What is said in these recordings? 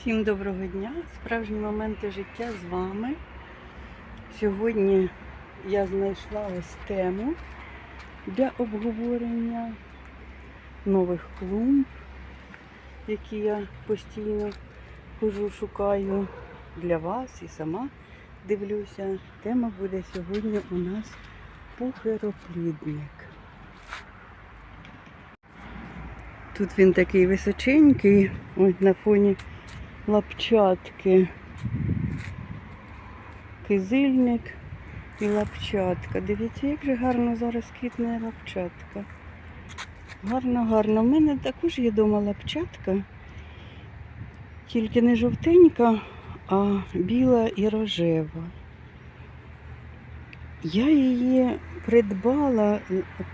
Всім доброго дня! Справжні моменти життя з вами. Сьогодні я знайшла ось тему для обговорення нових клумб, які я постійно хожу, шукаю для вас і сама дивлюся. Тема буде сьогодні у нас пухироплідник. Тут він такий височенький, ось на фоні лапчатки. Кизильник і лапчатка. Дивіться, як же гарно зараз квітне лапчатка. Гарно, гарно. У мене також є вдома лапчатка, тільки не жовтенька, а біла і рожева. Я її придбала,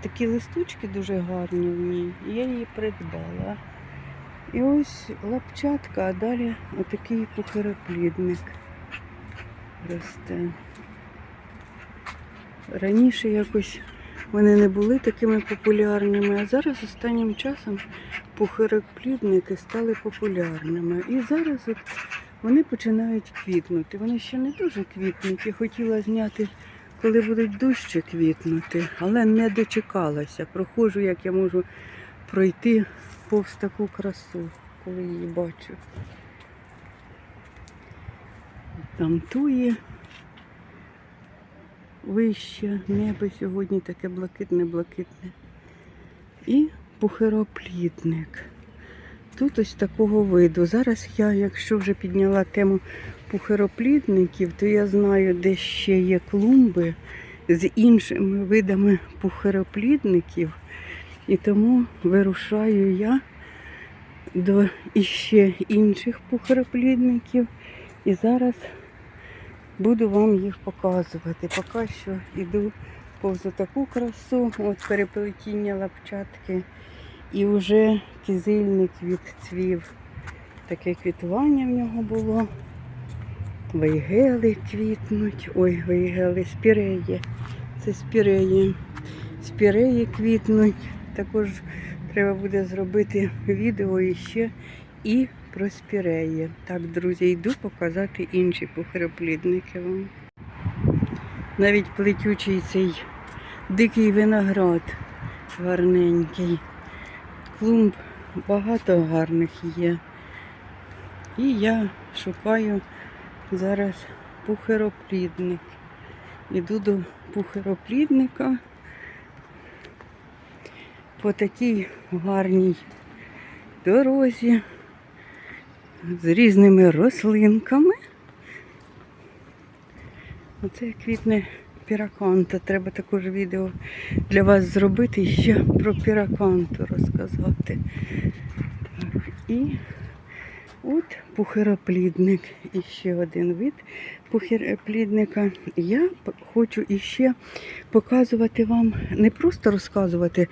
такі листочки дуже гарні в ній. Я її придбала. І ось лапчатка, а далі отакий пухироплідник росте. Раніше якось вони не були такими популярними, а зараз останнім часом пухироплідники стали популярними. І зараз от вони починають квітнути. Вони ще не дуже квітнуть. Я хотіла зняти, коли будуть дужче квітнути, але не дочекалася. Проходжу, як я можу пройти повз таку красу, коли її бачу. Там тує вище небо сьогодні таке блакитне-блакитне. І пухироплідник. Тут ось такого виду. Зараз я, якщо вже підняла тему пухироплідників, то я знаю, де ще є клумби з іншими видами пухироплідників. І тому вирушаю я до іще інших пухароплідників. І зараз буду вам їх показувати. Поки що йду повз таку красу, от переплетіння лапчатки. І вже кизильник відцвів. Таке квітування в нього було. Вейгели квітнуть. Ой, вейгели, спіреї. Це спіреї. Спіреї квітнуть. Також треба буде зробити відео іще і про спіреї. Так, друзі, йду показати інші пухироплідники вам. Навіть плетючий цей дикий виноград гарненький. Клумб багато гарних є. І я шукаю зараз пухироплідник. Іду до пухироплідника по такій гарній дорозі з різними рослинками. Оце квітне піраканта. Треба також відео для вас зробити і ще про піраканту розказати. Так, і от пухироплідник. І ще один вид пухироплідника. Я хочу іще показувати вам, не просто розказувати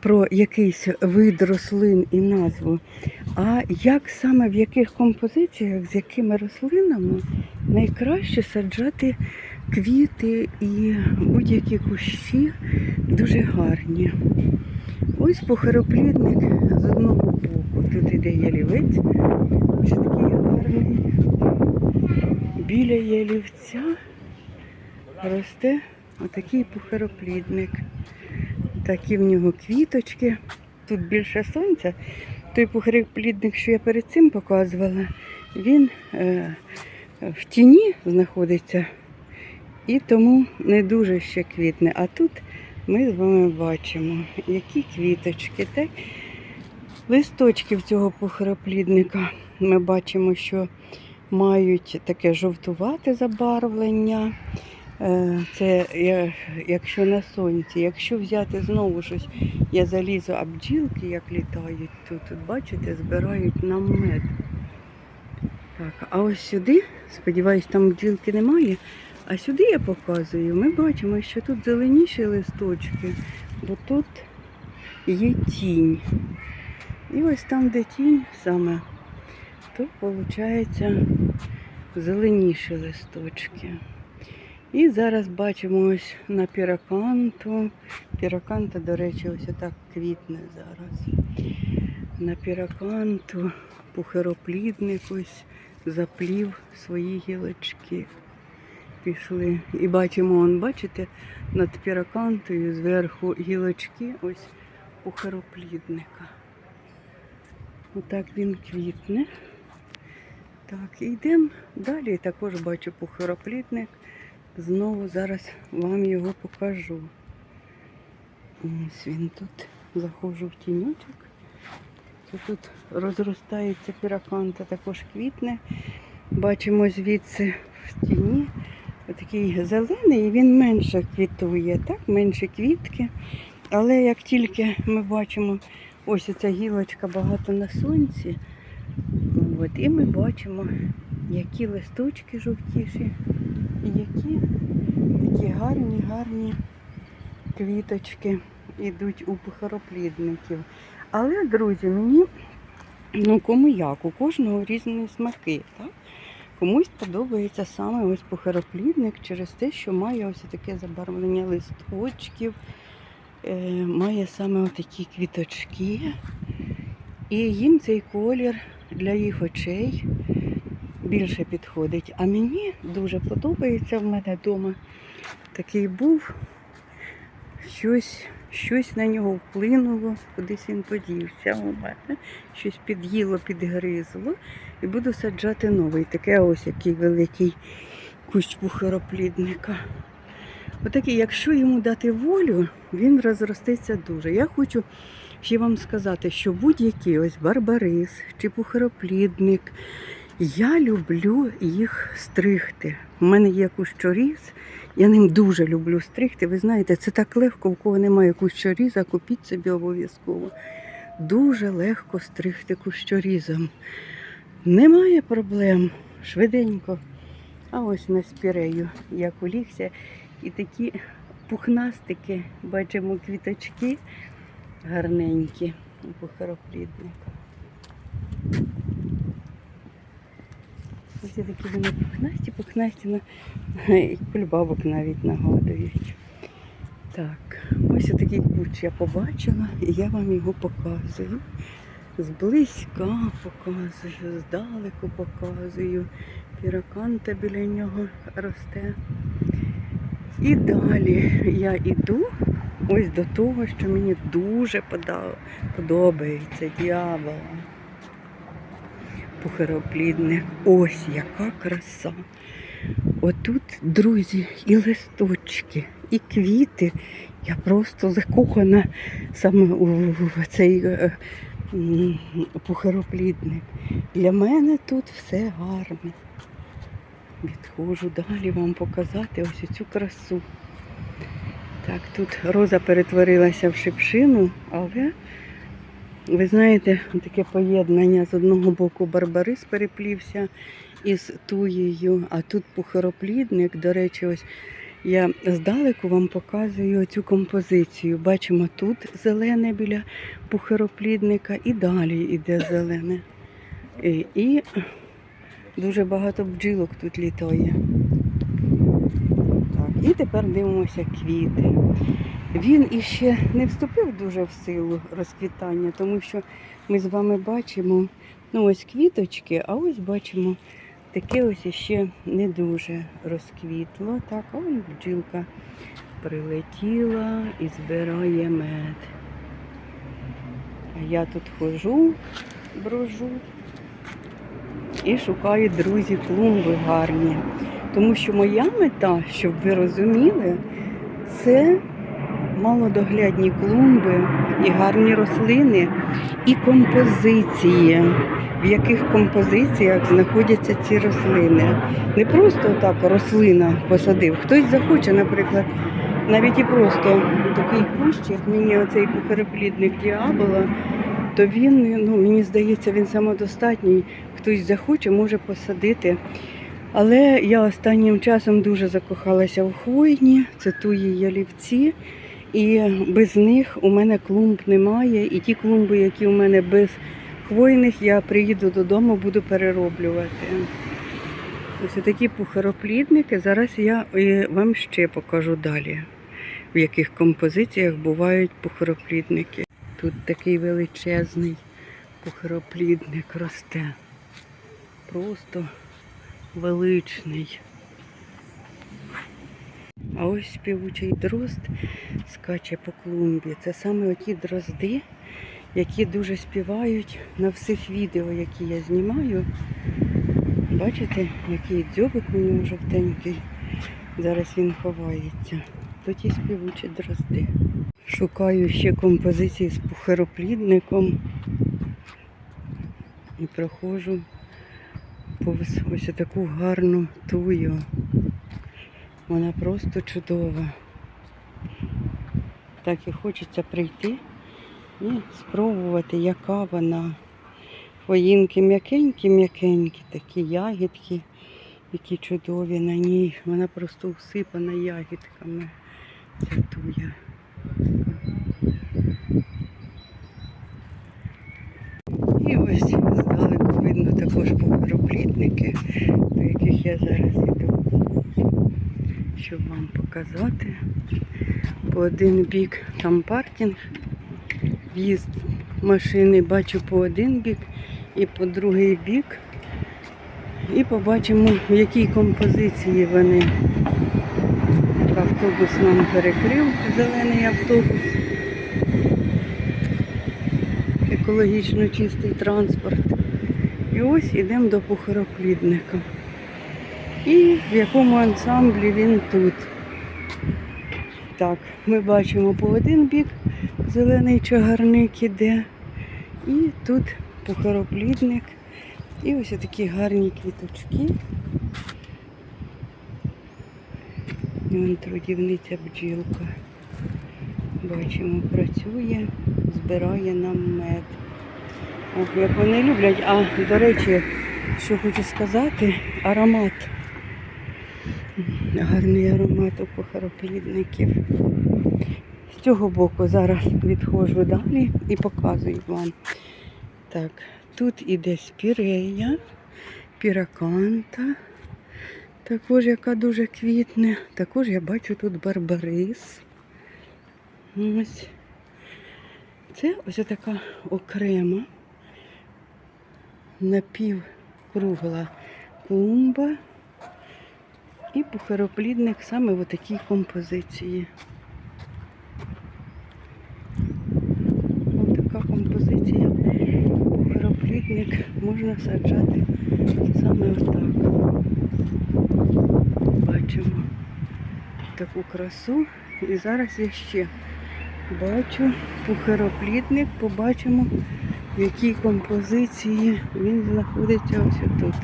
про якийсь вид рослин і назву, а як саме в яких композиціях, з якими рослинами найкраще саджати квіти і будь-які кущі дуже гарні. Ось похироплідник з одного боку. Тут іде ялівець, ось такий гарний. Біля ялівця росте отакий пухироплідник. Такі в нього квіточки. Тут більше сонця. Той пухироплідник, що я перед цим показувала, він е, в тіні знаходиться і тому не дуже ще квітне. А тут ми з вами бачимо, які квіточки. Так? Листочків цього пухироплідника ми бачимо, що мають таке жовтувате забарвлення. Е, Це якщо на сонці. Якщо взяти знову щось, я залізу, а бджілки як літають тут, тут бачите, збирають нам мед. Так, а ось сюди, сподіваюсь, там бджілки немає. А сюди я показую, ми бачимо, що тут зеленіші листочки, бо тут є тінь. І ось там, де тінь саме, то виходить зеленіші листочки. І зараз бачимо ось на піраканту. Піраканта, до речі, ось отак квітне зараз. На піраканту пухироплідник ось заплів свої гілочки. Пішли. І бачимо, он, бачите, над піракантою зверху гілочки ось пухироплідника. Отак він квітне. Так, і йдемо далі. Також бачу пухироплідник. Знову зараз вам його покажу. Ось він тут. Заходжу в тіньочок. Тут розростається піраканта, також квітне. Бачимо звідси в тіні. Отакий зелений, і він менше квітує, так? менше квітки. Але як тільки ми бачимо, ось ця гілочка багато на сонці, от, і ми бачимо, які листочки жовтіші, і які такі гарні, гарні квіточки йдуть у пухароплідників. Але, друзі, мені, ну кому як, у кожного різні смаки. Так? Комусь подобається саме ось пухароплідник через те, що має ось таке забарвлення листочків, має саме отакі квіточки. І їм цей колір для їх очей більше підходить. А мені дуже подобається в мене вдома такий був щось, щось на нього вплинуло, кудись він подівся у мене, щось під'їло, підгризло. І буду саджати новий. Таке ось який великий кущ пухароплідника. Отакий, якщо йому дати волю, він розростеться дуже. Я хочу ще вам сказати, що будь-який ось барбарис чи пухароплідник, я люблю їх стригти. У мене є кущоріз, я ним дуже люблю стригти. Ви знаєте, це так легко, у кого немає кущоріза, купіть собі обов'язково. Дуже легко стригти кущорізом. Немає проблем. Швиденько. А ось на спірею як улігся. І такі пухнастики, бачимо квіточки гарненькі у пухароплідника. Ось такі вони пухнасті, пухнасті на і кульбабок навіть нагадують. Так, ось такий куч я побачила, і я вам його показую. Зблизька показую, здалеку показую. Піраканта біля нього росте. І далі я йду ось до того, що мені дуже подобається дьявола. Пухароплідник. Ось яка краса. Отут, друзі, і листочки, і квіти. Я просто закохана саме у цей е, м, пухароплідник. Для мене тут все гарне. Відходжу далі вам показати ось цю красу. Так, тут роза перетворилася в шипшину, але ви знаєте, таке поєднання з одного боку барбарис переплівся із туєю, а тут пухароплідник. До речі, ось я здалеку вам показую цю композицію. Бачимо тут зелене біля пухароплідника і далі йде зелене. І дуже багато бджілок тут літає. Так, і тепер дивимося квіти. Він іще не вступив дуже в силу розквітання, тому що ми з вами бачимо ну ось квіточки, а ось бачимо таке ось іще не дуже розквітло. Так, а вон бджілка прилетіла і збирає мед. А я тут хожу, брожу і шукаю друзі клумби гарні. Тому що моя мета, щоб ви розуміли, це малодоглядні клумби і гарні рослини, і композиції, в яких композиціях знаходяться ці рослини. Не просто так рослина посадив. Хтось захоче, наприклад, навіть і просто такий кущ, як мені оцей пухароплідник діабола, то він, ну, мені здається, він самодостатній. Хтось захоче, може посадити. Але я останнім часом дуже закохалася в хвойні, це туї ялівці. І без них у мене клумб немає. І ті клумби, які у мене без хвойних, я приїду додому, буду перероблювати. Ось такі пухароплідники. Зараз я е, вам ще покажу далі, в яких композиціях бувають пухароплідники. Тут такий величезний пухироплідник росте. Просто величний. А ось співучий дрозд скаче по клумбі. Це саме оті дрозди, які дуже співають на всіх відео, які я знімаю. Бачите, який дзьобик у нього жовтенький. Зараз він ховається. То ті співучі дрозди. Шукаю ще композиції з пухироплідником і проходжу повз ось таку гарну тую. Вона просто чудова. Так і хочеться прийти і спробувати, яка вона. Хвоїнки м'якенькі-м'якенькі, такі ягідки, які чудові на ній. Вона просто усипана ягідками. Ця туя. І ось здалеку видно також погроблітники, до яких я зараз іду, щоб вам показати. По один бік там паркінг, в'їзд машини бачу по один бік і по другий бік. І побачимо, в якій композиції вони. Автобус нам перекрив зелений автобус. Екологічно чистий транспорт. І ось йдемо до пухароплідника. І в якому ансамблі він тут. Так, ми бачимо по один бік зелений чагарник іде. І тут пухароплідник. І ось такі гарні квіточки. Вон трудівниця бджілка. Бачимо, працює, збирає нам мед. Ох, як вони люблять. А, до речі, що хочу сказати, аромат. Гарний аромат у похороплідників. З цього боку зараз відходжу далі і показую вам. Так, тут іде спірея, піраканта, також яка дуже квітне. Також я бачу тут барбарис. Ось. Це ось така окрема напівкругла клумба і пухароплідник саме в такій композиції. Ось така композиція. Пухароплідник можна саджати саме отак. Бачимо таку красу. І зараз я ще бачу пухароплідник, побачимо, в якій композиції він знаходиться ось тут.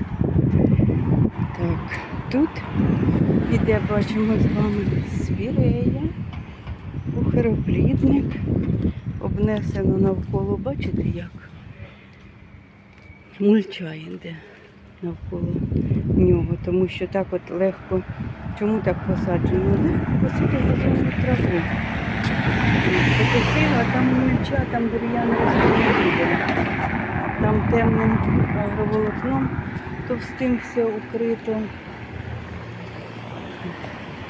Так, тут іде, бачимо з вами спірея, пухароплідник, обнесено навколо, бачите як? Мульча йде навколо нього, тому що так от легко. Чому так посаджено? Легко посадити газонну траву. Покосив, а там мульча, там не буде. Там темним агроволокном товстим все укрито.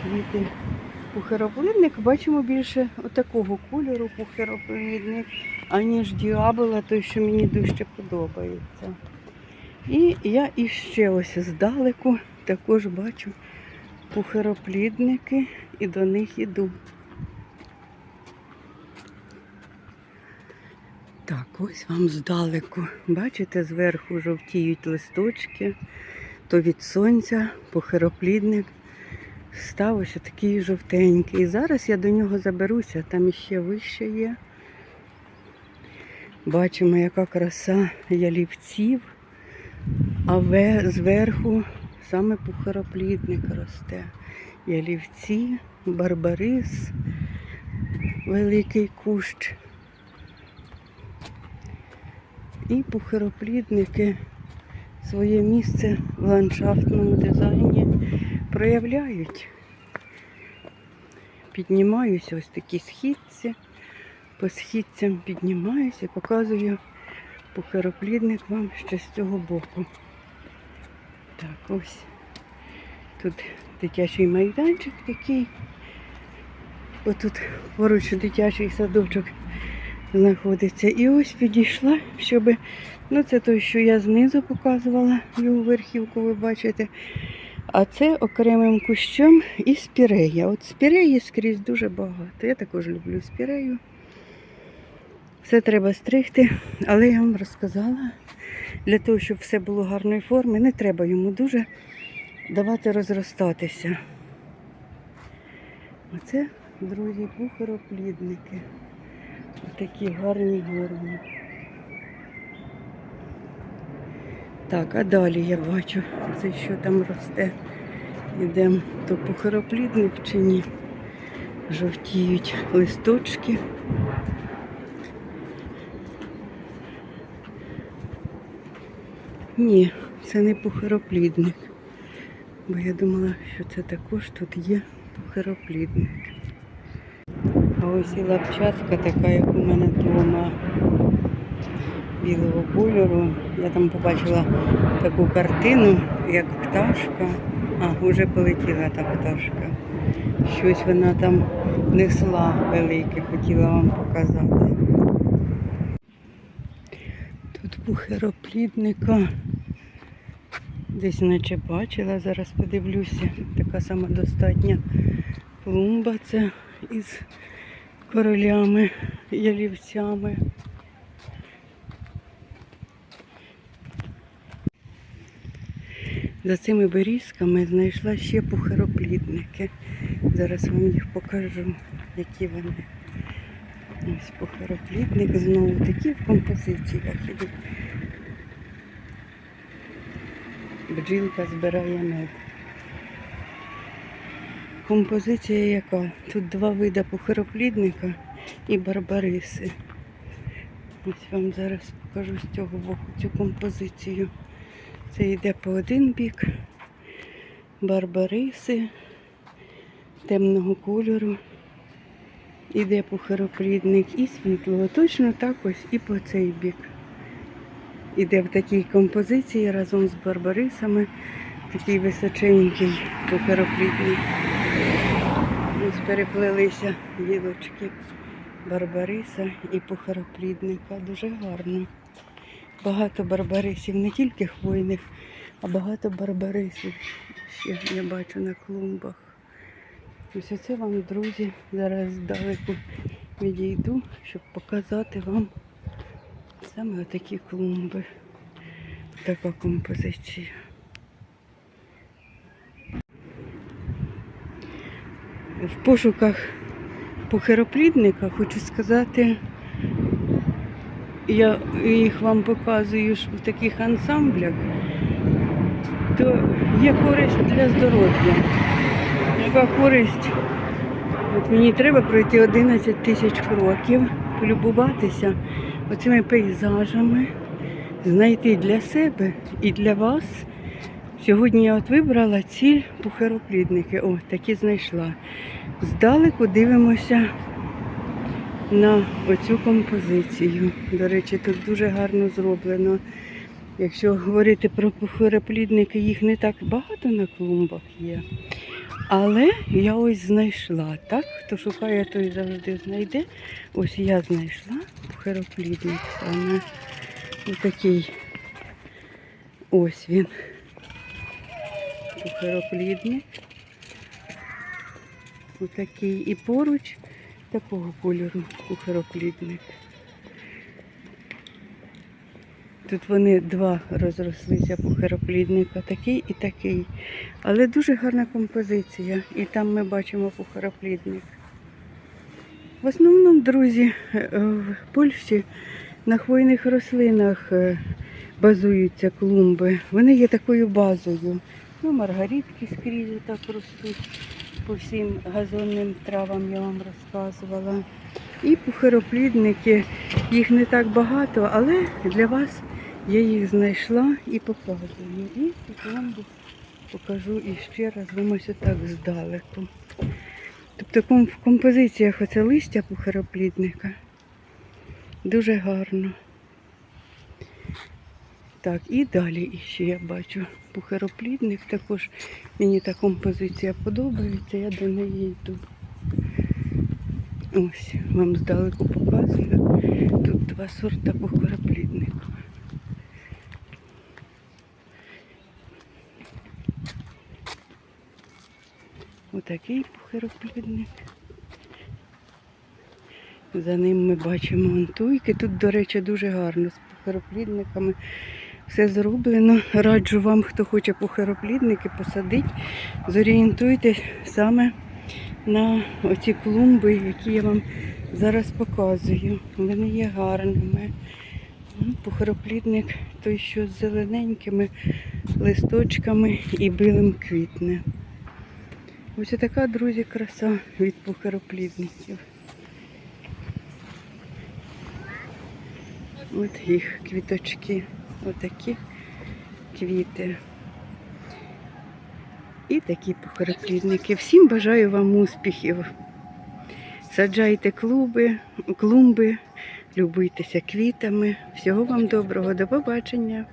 Квіти. Пухароплідник бачимо більше отакого кольору пухароплідник, аніж діабола, той, що мені дуже подобається. І я іще ось здалеку також бачу пухароплідники і до них іду. Так, ось вам здалеку. Бачите, зверху жовтіють листочки, то від сонця пухароплідник став ось такий жовтенький. Зараз я до нього заберуся, там іще вище є. Бачимо, яка краса ялівців, а ве- зверху саме пухароплідник росте. Ялівці, барбарис, великий кущ. І пухароплідники своє місце в ландшафтному дизайні проявляють. Піднімаюся ось такі східці, по східцям піднімаюся і показую пухароплідник вам ще з цього боку. Так, ось тут дитячий майданчик такий. Отут поруч дитячий садочок. знаходиться. І ось підійшла, щоб. Ну, це той, що я знизу показувала, його верхівку, ви бачите. А це окремим кущом і спірея. От спіреї скрізь дуже багато. Я також люблю спірею. Все треба стригти, але я вам розказала, для того, щоб все було гарної форми, не треба йому дуже давати розростатися. Оце, друзі, пухароплідники. Такі гарні горні. Так, а далі я бачу, це що там росте. Йдемо, то пухароплідник чи ні. Жовтіють листочки. Ні, це не пухароплідник. Бо я думала, що це також тут є пухароплідник. А ось і лапчатка така, як у мене вдома білого кольору. Я там побачила таку картину, як пташка. А, вже полетіла та пташка. Щось вона там несла велике, хотіла вам показати. Тут пухероплідника. Десь наче бачила, зараз подивлюся. Така самодостатня клумба це із королями, ялівцями. За цими берізками знайшла ще пухароплідники. Зараз вам їх покажу, які вони. Ось пухароплідник знову такі в композиціях ідуть. Бджілка збирає мед. Композиція яка? Тут два види пухароплідника і барбариси. Ось вам зараз покажу з цього боку цю композицію. Це йде по один бік. Барбариси темного кольору. Іде пухароплідник і світлого. Точно так ось і по цей бік. Іде в такій композиції разом з барбарисами. Такий височенький пухароплідник. Ось переплелися гілочки барбариса і пухароплідника. Дуже гарно. Багато барбарисів, не тільки хвойних, а багато барбарисів. Ще я бачу на клумбах. Ось оце вам, друзі, зараз здалеку відійду, щоб показати вам саме такі клумби. Така композиція. В пошуках похироплідника хочу сказати, я їх вам показую в таких ансамблях, то є користь для здоров'я. Яка користь? От мені треба пройти 11 тисяч кроків, полюбуватися оцими пейзажами, знайти для себе і для вас. Сьогодні я от вибрала ціль пухароплідники. О, такі знайшла. Здалеку дивимося на оцю композицію. До речі, тут дуже гарно зроблено. Якщо говорити про пухароплідники, їх не так багато на клумбах є. Але я ось знайшла, так? Хто шукає, той завжди знайде. Ось я знайшла пухароплідник саме такий. Ось він. Пухароплідник. Отакий. І поруч такого кольору пухароплідник. Тут вони два розрослися пухароплідника, такий і такий. Але дуже гарна композиція. І там ми бачимо пухароплідник. В основному, друзі, е, в Польщі на хвойних рослинах е, базуються клумби. Вони є такою базою. Ну, маргаритки скрізь так ростуть по всім газонним травам я вам розказувала. І пухароплідники, їх не так багато, але для вас я їх знайшла і показую. І вам покажу іще раз вам ось отак здалеку. Тобто в композиціях оце листя пухароплідника дуже гарно. Так, і далі іще я бачу пухароплідник. Також мені та композиція подобається, я до неї йду. Ось, вам здалеку показую. Тут два сорта похоропліднику. Отакий похороплідник. За ним ми бачимо антуйки. Тут, до речі, дуже гарно з похороплідниками. Все зроблено. Раджу вам, хто хоче похороплідники, посадити. Зорієнтуйтесь саме на оці клумби, які я вам зараз показую. Вони є гарними. Ну, Похороплідник той, що з зелененькими листочками і білим квітне. Ось така, друзі, краса від похороплідників. От їх квіточки, отакі квіти. І такі похороплідники. Всім бажаю вам успіхів. Саджайте клуби, клумби, любуйтеся квітами. Всього вам доброго, до побачення.